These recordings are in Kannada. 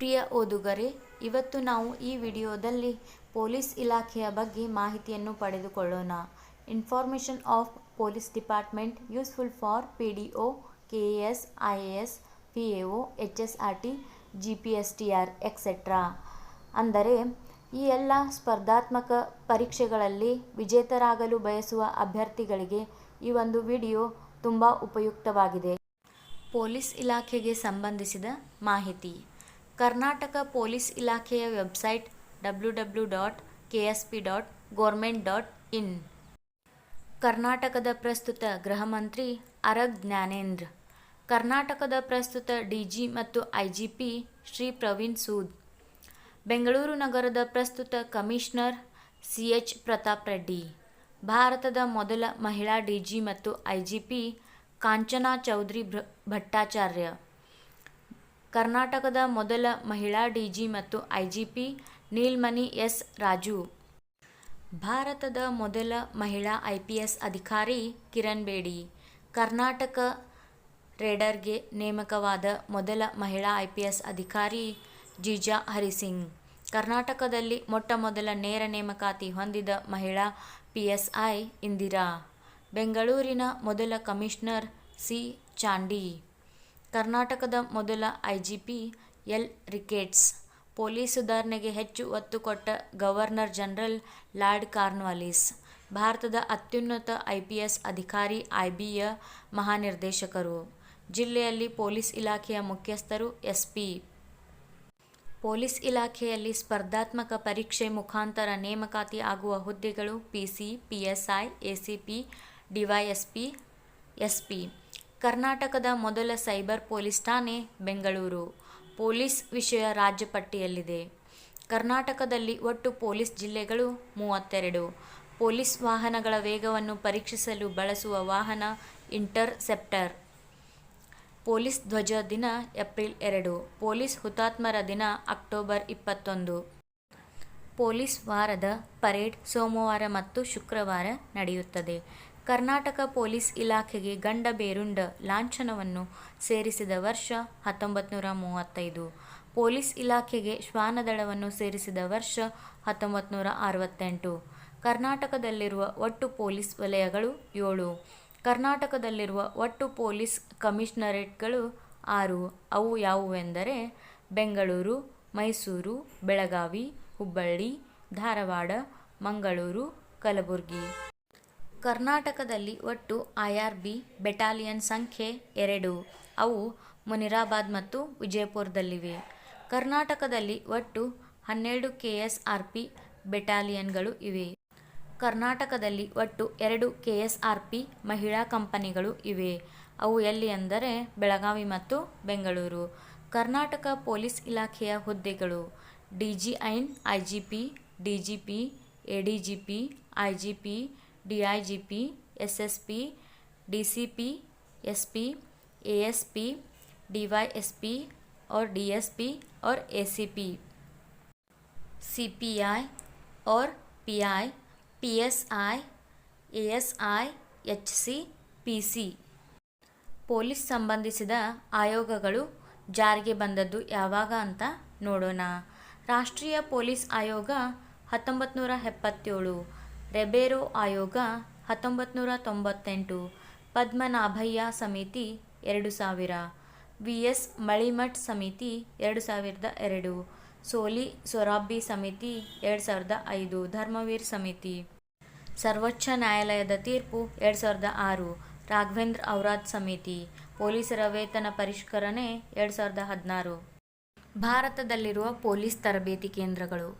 ಪ್ರಿಯ ಓದುಗರೆ, ಇವತ್ತು ನಾವು ಈ ವಿಡಿಯೋದಲ್ಲಿ ಪೊಲೀಸ್ ಇಲಾಖೆಯ ಬಗ್ಗೆ ಮಾಹಿತಿಯನ್ನು ಪಡೆದುಕೊಳ್ಳೋಣ. Information of police department useful for P D O K A S I A S P A O H S R T G P S T R etcetera ಅಂದರೆ, ಈ ಎಲ್ಲ ಸ್ಪರ್ಧಾತ್ಮಕ ಪರೀಕ್ಷೆಗಳಲ್ಲಿ ವಿಜೇತರಾಗಲು ಬಯಸುವ ಅಭ್ಯರ್ಥಿಗಳಿಗೆ ಈ ಒಂದು ವಿಡಿಯೋ ತುಂಬ ಉಪಯುಕ್ತವಾಗಿದೆ. ಪೊಲೀಸ್ ಇಲಾಖೆಗೆ ಸಂಬಂಧಿಸಿದ ಮಾಹಿತಿ. ಕರ್ನಾಟಕ ಪೊಲೀಸ್ ಇಲಾಖೆಯ website W W dot K S P dot government dot in. ಕರ್ನಾಟಕದ ಪ್ರಸ್ತುತ ಗೃಹ ಮಂತ್ರಿ ಅರಗ್ ಜ್ಞಾನೇಂದ್ರ, ಕರ್ನಾಟಕದ ಪ್ರಸ್ತುತ ಡಿಜಿ ಮತ್ತು ಐಜಿಪಿ ಶ್ರೀ ಪ್ರವೀಣ್ ಸೂದ್, ಬೆಂಗಳೂರು ನಗರದ ಪ್ರಸ್ತುತ commissioner C H Pratap Reddy, ಭಾರತದ ಮೊದಲ ಮಹಿಳಾ ಡಿಜಿ ಮತ್ತು ಐಜಿಪಿ ಕಾಂಚನಾ ಚೌಧರಿ ಭಟ್ಟಾಚಾರ್ಯ. ಕರ್ನಾಟಕದ ಮೊದಲ ಮಹಿಳಾ ಡಿಜಿ ಮತ್ತು ಐಜಿಪಿ ನೀಲ್ಮಣಿ ಎಸ್ ರಾಜು. ಭಾರತದ ಮೊದಲ ಮಹಿಳಾ ಐಪಿಎಸ್ ಅಧಿಕಾರಿ ಕಿರಣ್ ಬೇಡಿ. ಕರ್ನಾಟಕ ರೇಡರ್ಗೆ ನೇಮಕವಾದ ಮೊದಲ ಮಹಿಳಾ ಐಪಿಎಸ್ ಅಧಿಕಾರಿ ಜೀಜಾ ಹರಿಸಿಂಗ್. ಕರ್ನಾಟಕದಲ್ಲಿ ಮೊಟ್ಟಮೊದಲ ನೇರ ನೇಮಕಾತಿ ಹೊಂದಿದ ಮಹಿಳಾ ಪಿಎಸ್ಐ ಇಂದಿರಾ. ಬೆಂಗಳೂರಿನ ಮೊದಲ ಕಮಿಷನರ್ ಸಿ ಚಾಂಡಿ. ಕರ್ನಾಟಕದ ಮೊದಲ ಐಜಿಪಿ ಎಲ್ ರಿಕೇಟ್ಸ್. ಪೊಲೀಸ್ ಸುಧಾರಣೆಗೆ ಹೆಚ್ಚು ಒತ್ತು ಕೊಟ್ಟ ಗವರ್ನರ್ ಜನರಲ್ ಲಾರ್ಡ್ ಕಾರ್ನ್ವಾಲಿಸ್. ಭಾರತದ ಅತ್ಯುನ್ನತ ಐಪಿಎಸ್ ಅಧಿಕಾರಿ ಐಬಿಯ ಮಹಾನಿರ್ದೇಶಕರು. ಜಿಲ್ಲೆಯಲ್ಲಿ ಪೊಲೀಸ್ ಇಲಾಖೆಯ ಮುಖ್ಯಸ್ಥರು ಎಸ್ಪಿ. ಪೊಲೀಸ್ ಇಲಾಖೆಯಲ್ಲಿ ಸ್ಪರ್ಧಾತ್ಮಕ ಪರೀಕ್ಷೆ ಮುಖಾಂತರ ನೇಮಕಾತಿ ಆಗುವ ಹುದ್ದೆಗಳು PC, PSI, ACP, DYSP, SP. ಕರ್ನಾಟಕದ ಮೊದಲ ಸೈಬರ್ ಪೊಲೀಸ್ ಠಾಣೆ, ಬೆಂಗಳೂರು. ಪೊಲೀಸ್ ವಿಷಯ ರಾಜ್ಯ ಪಟ್ಟಿಯಲ್ಲಿದೆ. ಕರ್ನಾಟಕದಲ್ಲಿ ಒಟ್ಟು ಪೊಲೀಸ್ ಜಿಲ್ಲೆಗಳು ಮೂವತ್ತೆರಡು. ಪೊಲೀಸ್ ವಾಹನಗಳ ವೇಗವನ್ನು ಪರೀಕ್ಷಿಸಲು ಬಳಸುವ ವಾಹನ ಇಂಟರ್ಸೆಪ್ಟರ್. ಪೊಲೀಸ್ ಧ್ವಜ ದಿನ ಏಪ್ರಿಲ್ ಎರಡು. ಪೊಲೀಸ್ ಹುತಾತ್ಮರ ದಿನ ಅಕ್ಟೋಬರ್ ಇಪ್ಪತ್ತೊಂದು. ಪೊಲೀಸ್ ವಾರದ ಪರೇಡ್ ಸೋಮವಾರ ಮತ್ತು ಶುಕ್ರವಾರ ನಡೆಯುತ್ತದೆ. ಕರ್ನಾಟಕ ಪೊಲೀಸ್ ಇಲಾಖೆಗೆ ಗಂಡ ಬೇರುಂಡ ಲಾಂಛನವನ್ನು ಸೇರಿಸಿದ ವರ್ಷ ಹತ್ತೊಂಬತ್ತು ನೂರ ಮೂವತ್ತೈದು. ಪೊಲೀಸ್ ಇಲಾಖೆಗೆ ಶ್ವಾನದಳವನ್ನು ಸೇರಿಸಿದ ವರ್ಷ ಹತ್ತೊಂಬತ್ತು ನೂರ ಅರವತ್ತೆಂಟು. ಕರ್ನಾಟಕದಲ್ಲಿರುವ ಒಟ್ಟು ಪೊಲೀಸ್ ವಲಯಗಳು ಏಳು. ಕರ್ನಾಟಕದಲ್ಲಿರುವ ಒಟ್ಟು ಪೊಲೀಸ್ ಕಮಿಷನರೇಟ್ಗಳು ಆರು. ಅವು ಯಾವುವೆಂದರೆ ಬೆಂಗಳೂರು, ಮೈಸೂರು, ಬೆಳಗಾವಿ, ಹುಬ್ಬಳ್ಳಿ, ಧಾರವಾಡ, ಮಂಗಳೂರು, ಕಲಬುರಗಿ. ಕರ್ನಾಟಕದಲ್ಲಿ ಒಟ್ಟು ಐಆರ್ಬಿ ಬೆಟಾಲಿಯನ್ ಸಂಖ್ಯೆ ಎರಡು. ಅವು ಮುನಿರಾಬಾದ್ ಮತ್ತು ವಿಜಯಪುರದಲ್ಲಿವೆ. ಕರ್ನಾಟಕದಲ್ಲಿ ಒಟ್ಟು ಹನ್ನೆರಡು ಕೆ ಎಸ್ ಆರ್ ಪಿ ಬೆಟಾಲಿಯನ್ಗಳು ಇವೆ. ಕರ್ನಾಟಕದಲ್ಲಿ ಒಟ್ಟು ಎರಡು ಕೆ ಎಸ್ ಆರ್ ಪಿ ಮಹಿಳಾ ಕಂಪನಿಗಳು ಇವೆ. ಅವು ಎಲ್ಲಿ ಅಂದರೆ ಬೆಳಗಾವಿ ಮತ್ತು ಬೆಂಗಳೂರು. ಕರ್ನಾಟಕ ಪೊಲೀಸ್ ಇಲಾಖೆಯ ಹುದ್ದೆಗಳು D G and IGP DGP ADGP IGP DIGP SSP DCP SP ASP DYSP और डीएसपी और एसीपी सीपीआई और PI PSI ASI HC PC police ಸಂಬಂಧಿಸಿದ ಆಯೋಗಗಳು ಜಾರಿಗೆ ಬಂದದ್ದು ಯಾವಾಗ ಅಂತ ನೋಡೋಣ ರಾಷ್ಟ್ರೀಯ ಪೊಲೀಸ್ ಆಯೋಗ ಹತ್ತೊಂಬತ್ತು ನೂರ ಎಪ್ಪತ್ತೇಳು ರೆಬೇರೋ ಆಯೋಗ ಹತ್ತೊಂಬತ್ತು ನೂರ ತೊಂಬತ್ತೆಂಟು, ಪದ್ಮನಾಭಯ್ಯ ಸಮಿತಿ ಎರಡು ಸಾವಿರ ವಿ ಎಸ್ ಮಳಿಮಠ್ ಸಮಿತಿ ಎರಡು ಸಾವಿರದ ಎರಡು, ಸೋಲಿ ಸೊರಾಬ್ಬಿ ಸಮಿತಿ ಎರಡು ಸಾವಿರದ ಐದು, ಧರ್ಮವೀರ್ ಸಮಿತಿ. ಸರ್ವೋಚ್ಚ ನ್ಯಾಯಾಲಯದ ತೀರ್ಪು ಎರಡು ಸಾವಿರದ ಆರು, ರಾಘವೇಂದ್ರ ಔರಾದ್ ಸಮಿತಿ, ಪೊಲೀಸರ ವೇತನ ಪರಿಷ್ಕರಣೆ ಎರಡು ಸಾವಿರದ ಹದಿನಾರು. ಭಾರತದಲ್ಲಿರುವ ಪೊಲೀಸ್ ತರಬೇತಿ ಕೇಂದ್ರಗಳು.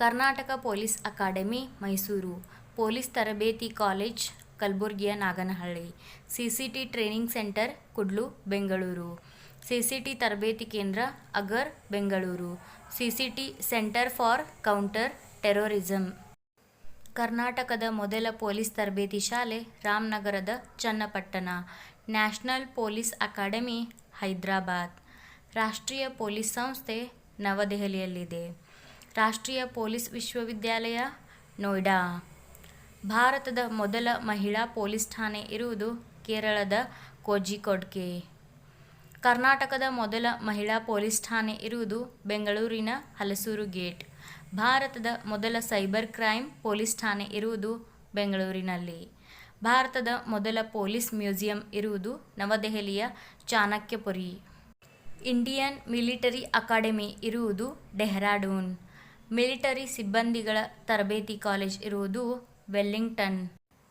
Karnataka police academy, Mysuru. Police ತರಬೇತಿ college, ಕಲಬುರ್ಗಿಯ Naganahalli. C C T training centre, Kudlu, Bengaluru. C C T ತರಬೇತಿ ಕೇಂದ್ರ, Agara, Bengaluru. C C T centre for counter terrorism. ಕರ್ನಾಟಕದ ಮೊದಲ ಪೊಲೀಸ್ ತರಬೇತಿ ಶಾಲೆ ರಾಮನಗರದ Channapatna. National police academy Hyderabad. ರಾಷ್ಟ್ರೀಯ ಪೊಲೀಸ್ ಸಂಸ್ಥೆ ನವದೆಹಲಿಯಲ್ಲಿದೆ. ರಾಷ್ಟ್ರೀಯ ಪೊಲೀಸ್ ವಿಶ್ವವಿದ್ಯಾಲಯ, ನೋಯ್ಡಾ. ಭಾರತದ ಮೊದಲ ಮಹಿಳಾ ಪೊಲೀಸ್ ಠಾಣೆ ಇರುವುದು ಕೇರಳದ ಕೋಜಿಕೋಡ್ಗೆ ಕರ್ನಾಟಕದ ಮೊದಲ ಮಹಿಳಾ ಪೊಲೀಸ್ ಠಾಣೆ ಇರುವುದು ಬೆಂಗಳೂರಿನ ಹಲಸೂರು ಗೇಟ್. ಭಾರತದ ಮೊದಲ ಸೈಬರ್ ಕ್ರೈಮ್ ಪೊಲೀಸ್ ಠಾಣೆ ಇರುವುದು ಬೆಂಗಳೂರಿನಲ್ಲಿ. ಭಾರತದ ಮೊದಲ ಪೊಲೀಸ್ ಮ್ಯೂಸಿಯಂ ಇರುವುದು ನವದೆಹಲಿಯ ಚಾಣಕ್ಯಪುರಿ. ಇಂಡಿಯನ್ ಮಿಲಿಟರಿ ಅಕಾಡೆಮಿ ಇರುವುದು ಡೆಹ್ರಾಡೂನ್. ಮಿಲಿಟರಿ ಸಿಬ್ಬಂದಿಗಳ ತರಬೇತಿ ಕಾಲೇಜ್ ಇರುವುದು ವೆಲ್ಲಿಂಗ್ಟನ್.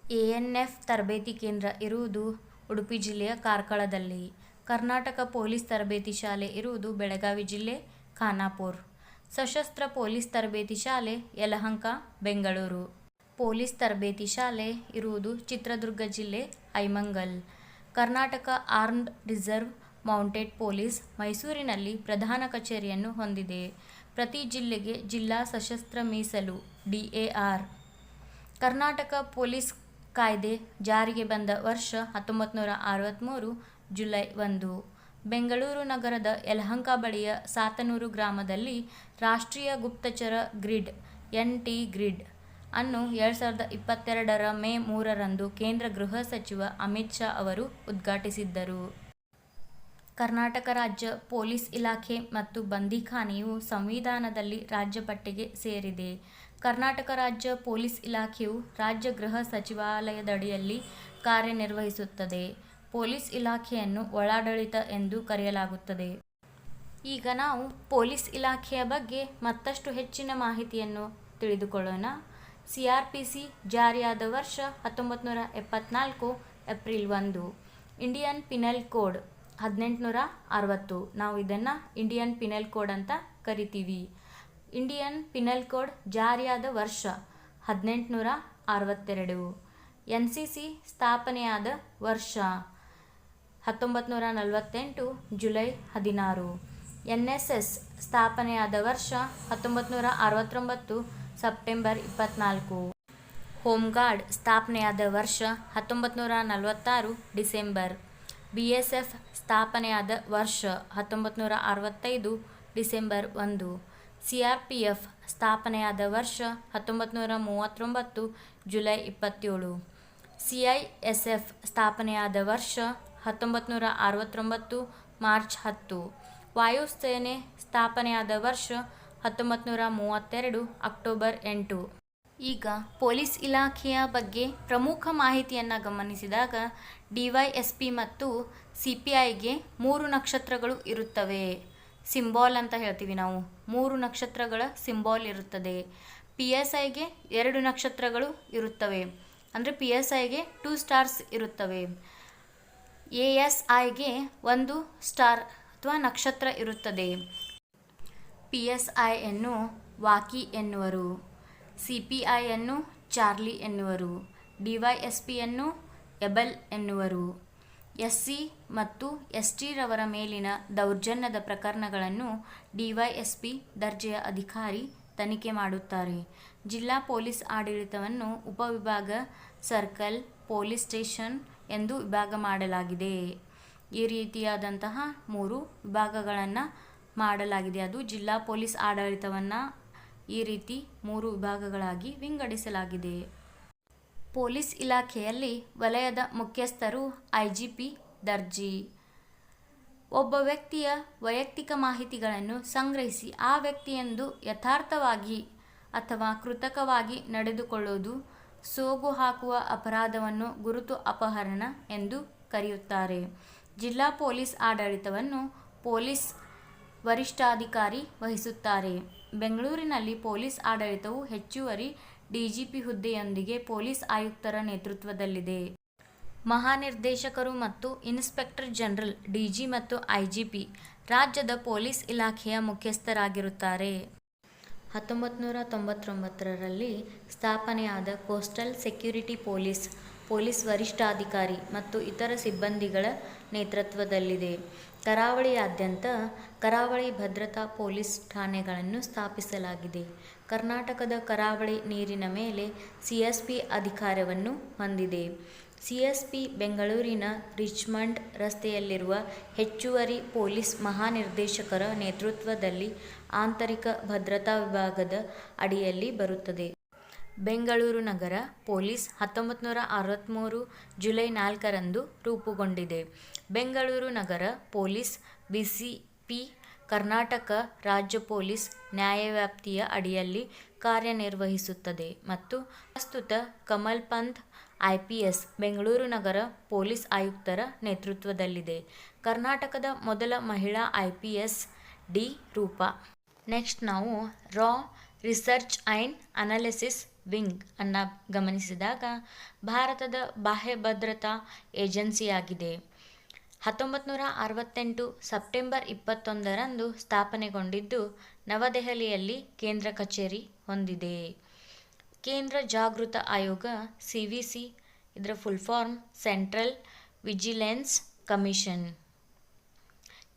ಎಎನ್ಎಫ್ ತರಬೇತಿ ಕೇಂದ್ರ ಇರುವುದು ಉಡುಪಿ ಜಿಲ್ಲೆಯ ಕಾರ್ಕಳದಲ್ಲಿ. ಕರ್ನಾಟಕ ಪೊಲೀಸ್ ತರಬೇತಿ ಶಾಲೆ ಇರುವುದು ಬೆಳಗಾವಿ ಜಿಲ್ಲೆ ಖಾನಾಪುರ್. ಸಶಸ್ತ್ರ ಪೊಲೀಸ್ ತರಬೇತಿ ಶಾಲೆ ಯಲಹಂಕ, ಬೆಂಗಳೂರು. ಪೊಲೀಸ್ ತರಬೇತಿ ಶಾಲೆ ಇರುವುದು ಚಿತ್ರದುರ್ಗ ಜಿಲ್ಲೆ Aimangala Karnataka armed reserve mounted police ಮೈಸೂರಿನಲ್ಲಿ ಪ್ರಧಾನ ಕಚೇರಿಯನ್ನು ಹೊಂದಿದೆ. ಪ್ರತಿ ಜಿಲ್ಲೆಗೆ ಜಿಲ್ಲಾ ಸಶಸ್ತ್ರ ಮೀಸಲು, ಡಿಎಆರ್. ಕರ್ನಾಟಕ ಪೊಲೀಸ್ ಕಾಯ್ದೆ ಜಾರಿಗೆ ಬಂದ ವರ್ಷ ಹತ್ತೊಂಬತ್ತು ನೂರ ಅರವತ್ತ್ಮೂರು ಜುಲೈ ಒಂದು. ಬೆಂಗಳೂರು ನಗರದ ಯಲಹಂಕ ಬಳಿಯ ಸಾತನೂರು ಗ್ರಾಮದಲ್ಲಿ ರಾಷ್ಟ್ರೀಯ ಗುಪ್ತಚರ ಗ್ರಿಡ್, ಎನ್ ಟಿ ಗ್ರಿಡ್, ಅನ್ನು ಎರಡು ಸಾವಿರದ ಇಪ್ಪತ್ತೆರಡರ ಮೇ ಮೂರರಂದು ಕೇಂದ್ರ ಗೃಹ ಸಚಿವ ಅಮಿತ್ ಶಾ ಅವರು ಉದ್ಘಾಟಿಸಿದ್ದರು. ಕರ್ನಾಟಕ ರಾಜ್ಯ ಪೊಲೀಸ್ ಇಲಾಖೆ ಮತ್ತು ಬಂದಿಖಾನೆಯು ಸಂವಿಧಾನದಲ್ಲಿ ರಾಜ್ಯ ಪಟ್ಟಿಗೆ ಸೇರಿದೆ. ಕರ್ನಾಟಕ ರಾಜ್ಯ ಪೊಲೀಸ್ ಇಲಾಖೆಯು ರಾಜ್ಯ ಗೃಹ ಸಚಿವಾಲಯದಡಿಯಲ್ಲಿ ಕಾರ್ಯನಿರ್ವಹಿಸುತ್ತದೆ. ಪೊಲೀಸ್ ಇಲಾಖೆಯನ್ನು ಒಳಾಡಳಿತ ಎಂದು ಕರೆಯಲಾಗುತ್ತದೆ. ಈಗ ನಾವು ಪೊಲೀಸ್ ಇಲಾಖೆಯ ಬಗ್ಗೆ ಮತ್ತಷ್ಟು ಹೆಚ್ಚಿನ ಮಾಹಿತಿಯನ್ನು ತಿಳಿದುಕೊಳ್ಳೋಣ. ಸಿ ಆರ್ ಪಿ ಸಿ ಜಾರಿಯಾದ ವರ್ಷ ಹತ್ತೊಂಬತ್ತು ನೂರ ಎಪ್ಪತ್ನಾಲ್ಕು ಏಪ್ರಿಲ್ ಒಂದು. Indian penal code. ಹದಿನೆಂಟುನೂರ ಅರವತ್ತು ನಾವು ಇದನ್ನು ಇಂಡಿಯನ್ ಪಿನಲ್ ಕೋಡ್ ಅಂತ ಕರಿತೀವಿ. ಇಂಡಿಯನ್ ಪಿನಲ್ ಕೋಡ್ ಜಾರಿಯಾದ ವರ್ಷ ಹದಿನೆಂಟುನೂರ ಅರವತ್ತೆರಡು ಎನ್ ಸಿ ಸಿ ಸ್ಥಾಪನೆಯಾದ ವರ್ಷ ಹತ್ತೊಂಬತ್ತು ನೂರ ನಲವತ್ತೆಂಟು ಜುಲೈ ಹದಿನಾರು. ಎನ್ ಎಸ್ ಎಸ್ ಸ್ಥಾಪನೆಯಾದ ವರ್ಷ ಹತ್ತೊಂಬತ್ತು ನೂರ ಅರವತ್ತೊಂಬತ್ತು ಸೆಪ್ಟೆಂಬರ್ ಇಪ್ಪತ್ನಾಲ್ಕು. ಹೋಮ್ ಗಾರ್ಡ್ ಸ್ಥಾಪನೆಯಾದ ವರ್ಷ ಹತ್ತೊಂಬತ್ತು ನೂರ ನಲವತ್ತಾರು ಡಿಸೆಂಬರ್. ಬಿ ಎಸ್ ಎಫ್ ಸ್ಥಾಪನೆಯಾದ ವರ್ಷ ಹತ್ತೊಂಬತ್ತು ನೂರ ಅರವತ್ತೈದು ಡಿಸೆಂಬರ್ ಒಂದು. ಸಿ ಆರ್ ಪಿ ಎಫ್ ಸ್ಥಾಪನೆಯಾದ ವರ್ಷ ಹತ್ತೊಂಬತ್ತು ನೂರ ಮೂವತ್ತೊಂಬತ್ತು ಜುಲೈ ಇಪ್ಪತ್ತೇಳು. ಸಿ ಐ ಎಸ್ ಎಫ್ ಸ್ಥಾಪನೆಯಾದ ವರ್ಷ ಹತ್ತೊಂಬತ್ತು ನೂರ ಅರವತ್ತೊಂಬತ್ತು ಮಾರ್ಚ್ ಹತ್ತು. ವಾಯುಸೇನೆ ಸ್ಥಾಪನೆಯಾದ ವರ್ಷ ಹತ್ತೊಂಬತ್ತು ನೂರ ಮೂವತ್ತೆರಡು ಅಕ್ಟೋಬರ್ ಎಂಟು. ಈಗ ಪೊಲೀಸ್ ಇಲಾಖೆಯ ಬಗ್ಗೆ ಪ್ರಮುಖ ಮಾಹಿತಿಯನ್ನು ಗಮನಿಸಿದಾಗ ಡಿವೈಎಸ್ಪಿ ಮತ್ತು ಸಿ ಪಿ ಐಗೆ ಮೂರು ನಕ್ಷತ್ರಗಳು ಇರುತ್ತವೆ. ಸಿಂಬಾಲ್ ಅಂತ ಹೇಳ್ತೀವಿ ನಾವು. ಮೂರು ನಕ್ಷತ್ರಗಳ ಸಿಂಬಾಲ್ ಇರುತ್ತದೆ. ಪಿ ಎಸ್ ಐಗೆ ಎರಡು ನಕ್ಷತ್ರಗಳು ಇರುತ್ತವೆ. ಅಂದರೆ ಪಿ ಎಸ್ ಐಗೆ ಟೂ ಸ್ಟಾರ್ಸ್ ಇರುತ್ತವೆ. ಎ ಎಸ್ ಐಗೆ ಒಂದು ಸ್ಟಾರ್ ಅಥವಾ ನಕ್ಷತ್ರ ಇರುತ್ತದೆ. ಪಿ ಎಸ್ ಐಯನ್ನು ವಾಕಿ ಎನ್ನುವರು. ಸಿ ಪಿ ಐಯನ್ನು ಚಾರ್ಲಿ ಎನ್ನುವರು ಡಿವೈಎಸ್ಪಿಯನ್ನು ಎಬಲ್ ಎನ್ನುವರು. ಎಸ್ ಸಿ ಮತ್ತು ಎಸ್ ಟಿರವರ ಮೇಲಿನ ದೌರ್ಜನ್ಯದ ಪ್ರಕರಣಗಳನ್ನು ಡಿವೈಎಸ್ಪಿ ದರ್ಜೆಯ ಅಧಿಕಾರಿ ತನಿಖೆ ಮಾಡುತ್ತಾರೆ. ಜಿಲ್ಲಾ ಪೊಲೀಸ್ ಆಡಳಿತವನ್ನು ಉಪವಿಭಾಗ ಸರ್ಕಲ್, ಪೊಲೀಸ್ ಸ್ಟೇಷನ್ ಎಂದು ವಿಭಾಗ ಮಾಡಲಾಗಿದೆ. ಈ ರೀತಿಯಾದಂತಹ ಮೂರು ವಿಭಾಗಗಳನ್ನು ಮಾಡಲಾಗಿದೆ. ಅದು ಜಿಲ್ಲಾ ಪೊಲೀಸ್ ಆಡಳಿತವನ್ನು ಈ ರೀತಿ ಮೂರು ವಿಭಾಗಗಳಾಗಿ ವಿಂಗಡಿಸಲಾಗಿದೆ. ಪೊಲೀಸ್ ಇಲಾಖೆಯಲ್ಲಿ ವಲಯದ ಮುಖ್ಯಸ್ಥರು ಐಜಿಪಿ ದರ್ಜಿ. ಒಬ್ಬ ವ್ಯಕ್ತಿಯ ವೈಯಕ್ತಿಕ ಮಾಹಿತಿಗಳನ್ನು ಸಂಗ್ರಹಿಸಿ ಆ ವ್ಯಕ್ತಿಯೆಂದು ಯಥಾರ್ಥವಾಗಿ ಅಥವಾ ಕೃತಕವಾಗಿ ನಡೆದುಕೊಳ್ಳುವುದು ಸೋಗು ಹಾಕುವ ಅಪರಾಧವನ್ನು ಗುರುತು ಅಪಹರಣ ಎಂದು ಕರೆಯುತ್ತಾರೆ. ಜಿಲ್ಲಾ ಪೊಲೀಸ್ ಆಡಳಿತವನ್ನು ಪೊಲೀಸ್ ವರಿಷ್ಠಾಧಿಕಾರಿ ವಹಿಸುತ್ತಾರೆ. ಬೆಂಗಳೂರಿನಲ್ಲಿ ಪೊಲೀಸ್ ಆಡಳಿತವು ಹೆಚ್ಚುವರಿ ಡಿಜಿಪಿ ಹುದ್ದೆಯೊಂದಿಗೆ ಪೊಲೀಸ್ ಆಯುಕ್ತರ ನೇತೃತ್ವದಲ್ಲಿದೆ. ಮಹಾನಿರ್ದೇಶಕರು ಮತ್ತು ಇನ್ಸ್ಪೆಕ್ಟರ್ ಜನರಲ್, ಡಿಜಿ ಮತ್ತು ಐಜಿಪಿ, ರಾಜ್ಯದ ಪೊಲೀಸ್ ಇಲಾಖೆಯ ಮುಖ್ಯಸ್ಥರಾಗಿರುತ್ತಾರೆ. ಹತ್ತೊಂಬತ್ತು ನೂರ ತೊಂಬತ್ತೊಂಬತ್ತರಲ್ಲಿ ಸ್ಥಾಪನೆಯಾದ ಕೋಸ್ಟಲ್ ಸೆಕ್ಯುರಿಟಿ ಪೊಲೀಸ್ ಪೊಲೀಸ್ ವರಿಷ್ಠಾಧಿಕಾರಿ ಮತ್ತು ಇತರ ಸಿಬ್ಬಂದಿಗಳ ನೇತೃತ್ವದಲ್ಲಿದೆ. ಕರಾವಳಿಯಾದ್ಯಂತ ಕರಾವಳಿ ಭದ್ರತಾ ಪೊಲೀಸ್ ಠಾಣೆಗಳನ್ನು ಸ್ಥಾಪಿಸಲಾಗಿದೆ. ಕರ್ನಾಟಕದ ಕರಾವಳಿ ನೀರಿನ ಮೇಲೆ ಸಿಎಸ್ಪಿ ಅಧಿಕಾರವನ್ನು ಹೊಂದಿದೆ. ಸಿಎಸ್ಪಿ ಬೆಂಗಳೂರಿನ ರಿಚ್ಮಂಡ್ ರಸ್ತೆಯಲ್ಲಿರುವ ಹೆಚ್ಚುವರಿ ಪೊಲೀಸ್ ಮಹಾನಿರ್ದೇಶಕರ ನೇತೃತ್ವದಲ್ಲಿ ಆಂತರಿಕ ಭದ್ರತಾ ವಿಭಾಗದ ಅಡಿಯಲ್ಲಿ ಬರುತ್ತದೆ. ಬೆಂಗಳೂರು ನಗರ ಪೊಲೀಸ್ ಹತ್ತೊಂಬತ್ತು ನೂರ ಅರವತ್ತ್ಮೂರು ಜುಲೈ ನಾಲ್ಕರಂದು ರೂಪುಗೊಂಡಿದೆ. ಬೆಂಗಳೂರು ನಗರ ಪೊಲೀಸ್, ಬಿಸಿಪಿ, ಕರ್ನಾಟಕ ರಾಜ್ಯ ಪೊಲೀಸ್ ನ್ಯಾಯವ್ಯಾಪ್ತಿಯ ಅಡಿಯಲ್ಲಿ ಕಾರ್ಯನಿರ್ವಹಿಸುತ್ತದೆ ಮತ್ತು ಪ್ರಸ್ತುತ ಕಮಲ್ ಪಂತ್ ಐಪಿಎಸ್ ಬೆಂಗಳೂರು ನಗರ ಪೊಲೀಸ್ ಆಯುಕ್ತರ ನೇತೃತ್ವದಲ್ಲಿದೆ. ಕರ್ನಾಟಕದ ಮೊದಲ ಮಹಿಳಾ I P S D Roopa. Next ನಾವು ರಾ ರಿಸರ್ಚ್ ಆ್ಯಂಡ್ ಅನಾಲಿಸಿಸ್ ವಿಂಗ್ ಅನ್ನು ಗಮನಿಸಿದಾಗ ಭಾರತದ ಬಾಹ್ಯ ಭದ್ರತಾ ಏಜೆನ್ಸಿಯಾಗಿದೆ. ಹತ್ತೊಂಬತ್ತು ನೂರ ಅರವತ್ತೆಂಟು ಸೆಪ್ಟೆಂಬರ್ ಇಪ್ಪತ್ತೊಂದರಂದು ಸ್ಥಾಪನೆಗೊಂಡಿದ್ದು ನವದೆಹಲಿಯಲ್ಲಿ ಕೇಂದ್ರ ಕಚೇರಿ ಹೊಂದಿದೆ. ಕೇಂದ್ರ ಜಾಗೃತ ಆಯೋಗ, ಸಿ ವಿ ಸಿ, ಇದರ full form central vigilance commission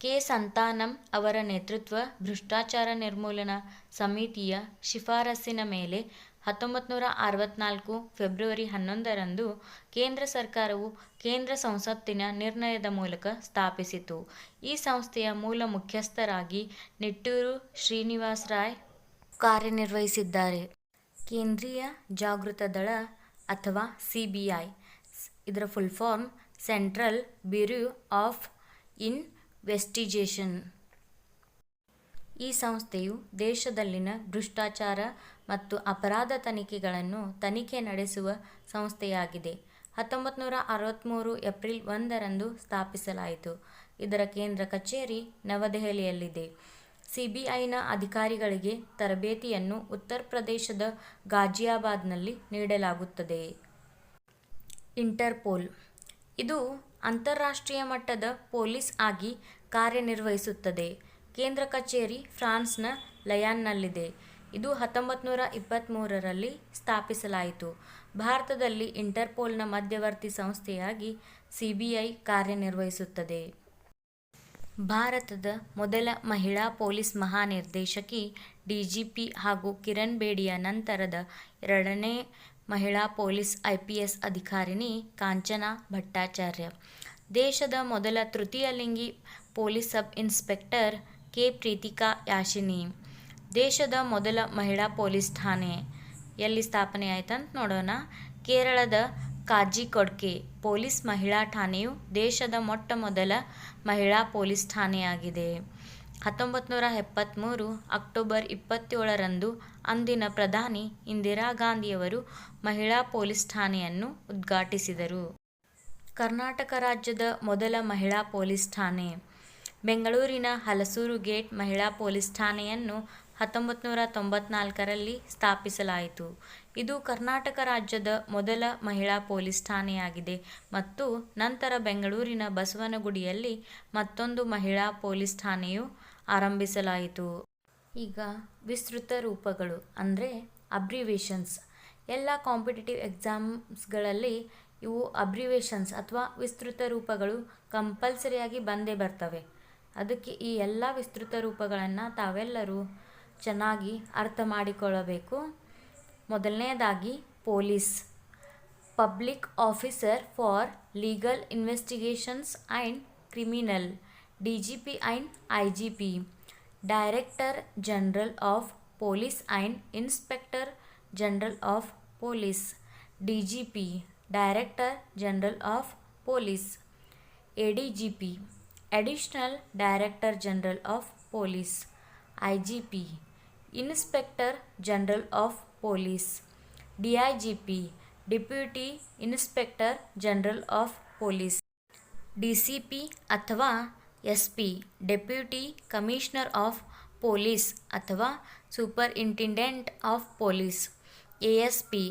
K Santhanam ಅವರ ನೇತೃತ್ವ ಭ್ರಷ್ಟಾಚಾರ ನಿರ್ಮೂಲನಾ ಸಮಿತಿಯ ಶಿಫಾರಸ್ಸಿನ ಮೇಲೆ ಹತ್ತೊಂಬತ್ತು ನೂರ ಅರವತ್ನಾಲ್ಕು ಫೆಬ್ರವರಿ ಹನ್ನೊಂದರಂದು ಕೇಂದ್ರ ಸರ್ಕಾರವು ಕೇಂದ್ರ ಸಂಸತ್ತಿನ ನಿರ್ಣಯದ ಮೂಲಕ ಸ್ಥಾಪಿಸಿತು. ಈ ಸಂಸ್ಥೆಯ ಮೂಲ ಮುಖ್ಯಸ್ಥರಾಗಿ ನಿಟ್ಟೂರು ಶ್ರೀನಿವಾಸ ರಾಯ್ ಕಾರ್ಯನಿರ್ವಹಿಸಿದ್ದಾರೆ. ಕೇಂದ್ರೀಯ ಜಾಗೃತ ದಳ ಅಥವಾ ಸಿ ಬಿ ಐ. ಇದರ full form central bureau of investigation ಈ ಸಂಸ್ಥೆಯು ದೇಶದಲ್ಲಿನ ಭ್ರಷ್ಟಾಚಾರ ಮತ್ತು ಅಪರಾಧ ತನಿಖೆಗಳನ್ನು ತನಿಖೆ ನಡೆಸುವ ಸಂಸ್ಥೆಯಾಗಿದೆ. ಹತ್ತೊಂಬತ್ತು ನೂರ ಅರವತ್ತ್ಮೂರು ಏಪ್ರಿಲ್ ಒಂದರಂದು ಸ್ಥಾಪಿಸಲಾಯಿತು. ಇದರ ಕೇಂದ್ರ ಕಚೇರಿ ನವದೆಹಲಿಯಲ್ಲಿದೆ. ಸಿಬಿಐನ ಅಧಿಕಾರಿಗಳಿಗೆ ತರಬೇತಿಯನ್ನು ಉತ್ತರ ಪ್ರದೇಶದ ಗಾಜಿಯಾಬಾದ್ನಲ್ಲಿ ನೀಡಲಾಗುತ್ತದೆ. ಇಂಟರ್ಪೋಲ್ ಇದು ಅಂತಾರಾಷ್ಟ್ರೀಯ ಮಟ್ಟದ ಪೊಲೀಸ್ ಆಗಿ ಕಾರ್ಯನಿರ್ವಹಿಸುತ್ತದೆ. ಕೇಂದ್ರ ಕಚೇರಿ ಫ್ರಾನ್ಸ್ನ ಲಯಾನ್ನಲ್ಲಿದೆ. ಇದು ಹತ್ತೊಂಬತ್ತು ನೂರ ಇಪ್ಪತ್ತ್ಮೂರರಲ್ಲಿ ಸ್ಥಾಪಿಸಲಾಯಿತು. ಭಾರತದಲ್ಲಿ ಇಂಟರ್ಪೋಲ್ನ ಮಧ್ಯವರ್ತಿ ಸಂಸ್ಥೆಯಾಗಿ ಸಿಬಿಐ ಕಾರ್ಯನಿರ್ವಹಿಸುತ್ತದೆ. ಭಾರತದ ಮೊದಲ ಮಹಿಳಾ ಪೊಲೀಸ್ ಮಹಾನಿರ್ದೇಶಕಿ ಡಿಜಿಪಿ ಹಾಗೂ ಕಿರಣ್ ಬೇಡಿಯ ನಂತರದ ಎರಡನೇ ಮಹಿಳಾ ಪೊಲೀಸ್ ಐಪಿಎಸ್ ಅಧಿಕಾರಿಣಿ ಕಾಂಚನಾ ಭಟ್ಟಾಚಾರ್ಯ. ದೇಶದ ಮೊದಲ ತೃತೀಯ ಲಿಂಗಿ police sub inspector K Prithika Yashini. ದೇಶದ ಮೊದಲ ಮಹಿಳಾ ಪೊಲೀಸ್ ಠಾಣೆ. ಎಲ್ಲಿ ಸ್ಥಾಪನೆ ಆಯ್ತಂತ ನೋಡೋಣ. ಕೇರಳದ ಕಾಜಿಕೊಡ್ಕೆ ಪೊಲೀಸ್ ಮಹಿಳಾ ಠಾಣೆಯು ದೇಶದ ಮೊಟ್ಟ ಮೊದಲ ಮಹಿಳಾ ಪೊಲೀಸ್ ಠಾಣೆಯಾಗಿದೆ. ಹತ್ತೊಂಬತ್ತು ನೂರ ಎಪ್ಪತ್ತ್ಮೂರು ಅಕ್ಟೋಬರ್ ಇಪ್ಪತ್ತೇಳರಂದು ಅಂದಿನ ಪ್ರಧಾನಿ ಇಂದಿರಾ ಗಾಂಧಿಯವರು ಮಹಿಳಾ ಪೊಲೀಸ್ ಠಾಣೆಯನ್ನು ಉದ್ಘಾಟಿಸಿದರು. ಕರ್ನಾಟಕ ರಾಜ್ಯದ ಮೊದಲ ಮಹಿಳಾ ಪೊಲೀಸ್ ಠಾಣೆ. ಬೆಂಗಳೂರಿನ ಹಲಸೂರು ಗೇಟ್ ಮಹಿಳಾ ಪೊಲೀಸ್ ಠಾಣೆಯನ್ನು ಹತ್ತೊಂಬತ್ತು ನೂರ ತೊಂಬತ್ನಾಲ್ಕರಲ್ಲಿ ಸ್ಥಾಪಿಸಲಾಯಿತು. ಇದು ಕರ್ನಾಟಕ ರಾಜ್ಯದ ಮೊದಲ ಮಹಿಳಾ ಪೊಲೀಸ್ ಠಾಣೆಯಾಗಿದೆ ಮತ್ತು ನಂತರ ಬೆಂಗಳೂರಿನ ಬಸವನಗುಡಿಯಲ್ಲಿ ಮತ್ತೊಂದು ಮಹಿಳಾ ಪೊಲೀಸ್ ಠಾಣೆಯು ಆರಂಭಿಸಲಾಯಿತು. ಈಗ ವಿಸ್ತೃತ ರೂಪಗಳು, ಅಂದರೆ ಅಬ್ರಿವೇಷನ್ಸ್ ಎಲ್ಲ ಕಾಂಪಿಟೇಟಿವ್ ಎಕ್ಸಾಮ್ಸ್ಗಳಲ್ಲಿ ಇವು ಅಬ್ರಿವೇಷನ್ಸ್ ಅಥವಾ ವಿಸ್ತೃತ ರೂಪಗಳು ಕಂಪಲ್ಸರಿಯಾಗಿ ಬಂದೇ ಬರ್ತವೆ. ಅದಕ್ಕೆ ಈ ಎಲ್ಲ ವಿಸ್ತೃತ ರೂಪಗಳನ್ನು ತಾವೆಲ್ಲರೂ ಚೆನ್ನಾಗಿ ಅರ್ಥ ಮಾಡಿಕೊಳ್ಳಬೇಕು. ಮೊದಲನೇದಾಗಿ police. Public officer for legal investigations and criminal. D G P and I G P director general of police and inspector general of police. D G P director general of police. A D G P additional director general of police. I G P inspector general of police D I G P deputy inspector general of police D C P ಅಥವಾ S P deputy commissioner of police ಅಥವಾ superintendent of police A S P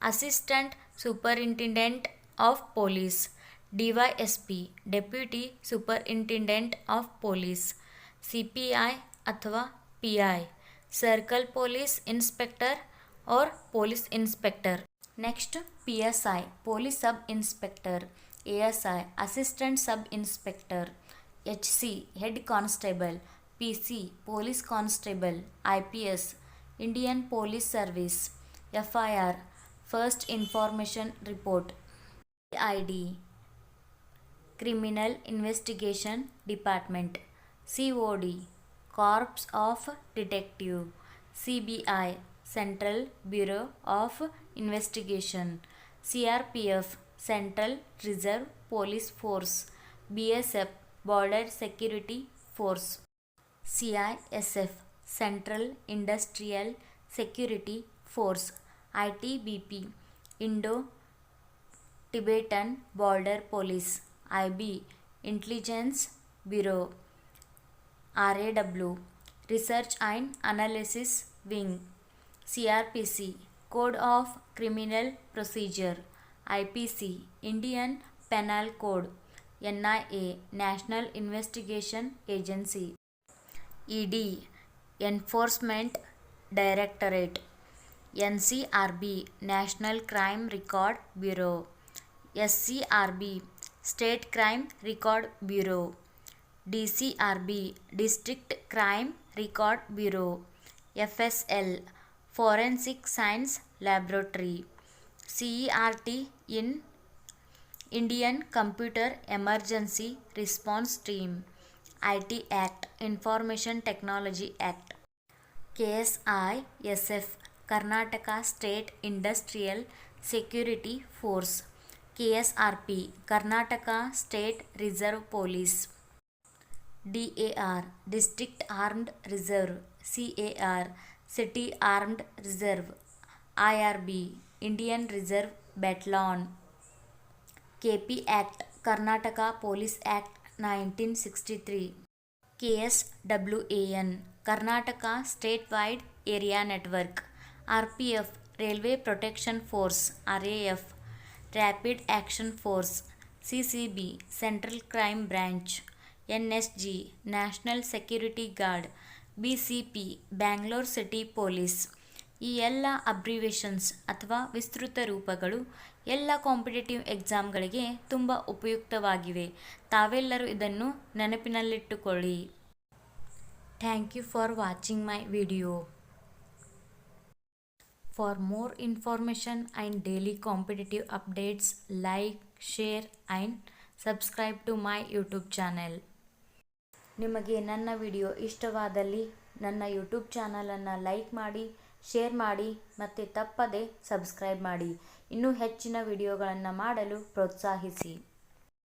assistant superintendent of police D Y S P deputy superintendent of police C P I ಅಥವಾ P I circle police inspector or police inspector next P S I police sub inspector A S I assistant sub inspector H C head constable P C police constable I P S Indian police service F Corps of Detective CBI Central Bureau of Investigation CRPF Central Reserve Police Force BSF Border Security Force CISF Central Industrial Security Force ITBP Indo Tibetan Border Police IB Intelligence Bureau RAW, Research and Analysis Wing, CRPC, Code of Criminal Procedure, IPC, Indian Penal Code, NIA, National Investigation Agency, ED, Enforcement Directorate, NCRB, National Crime Record Bureau, SCRB, State Crime Record Bureau. Indian penal code NIA national investigation agency ED enforcement directorate NCRB national crime record bureau SCRB state crime record bureau DCRB district crime record bureau FSL forensic science laboratory CERT in Indian computer emergency response team IT act information technology act KSISF Karnataka state industrial security force KSRP Karnataka state reserve police DAR district armed reserve CAR city armed reserve IRB Indian reserve battalion KP act Karnataka police act 1963 KSWAN Karnataka state wide area network RPF railway protection force RAF rapid action force CCB central crime branch crime S G national security guard, B C P, Bangalore city police. ಈ ಎಲ್ಲ ಅಬ್ರಿವೇಷನ್ಸ್ ಅಥವಾ ವಿಸ್ತೃತ ರೂಪಗಳು ಎಲ್ಲ ಕಾಂಪಿಟೇಟಿವ್ ಎಕ್ಸಾಮ್ಗಳಿಗೆ ತುಂಬ ಉಪಯುಕ್ತವಾಗಿವೆ. ತಾವೆಲ್ಲರೂ ಇದನ್ನು ನೆನಪಿನಲ್ಲಿಟ್ಟುಕೊಳ್ಳಿ. Thank you for watching my video. For more information and daily competitive updates, like, share and subscribe to my YouTube channel. ನಿಮಗೆ ನನ್ನ ವಿಡಿಯೋ ಇಷ್ಟವಾದಲ್ಲಿ ನನ್ನ ಯೂಟ್ಯೂಬ್ ಚಾನಲನ್ನು ಲೈಕ್ ಮಾಡಿ, ಶೇರ್ ಮಾಡಿ ಮತ್ತು ತಪ್ಪದೆ ಸಬ್ಸ್ಕ್ರೈಬ್ ಮಾಡಿ. ಇನ್ನೂ ಹೆಚ್ಚಿನ ವಿಡಿಯೋಗಳನ್ನು ಮಾಡಲು ಪ್ರೋತ್ಸಾಹಿಸಿ.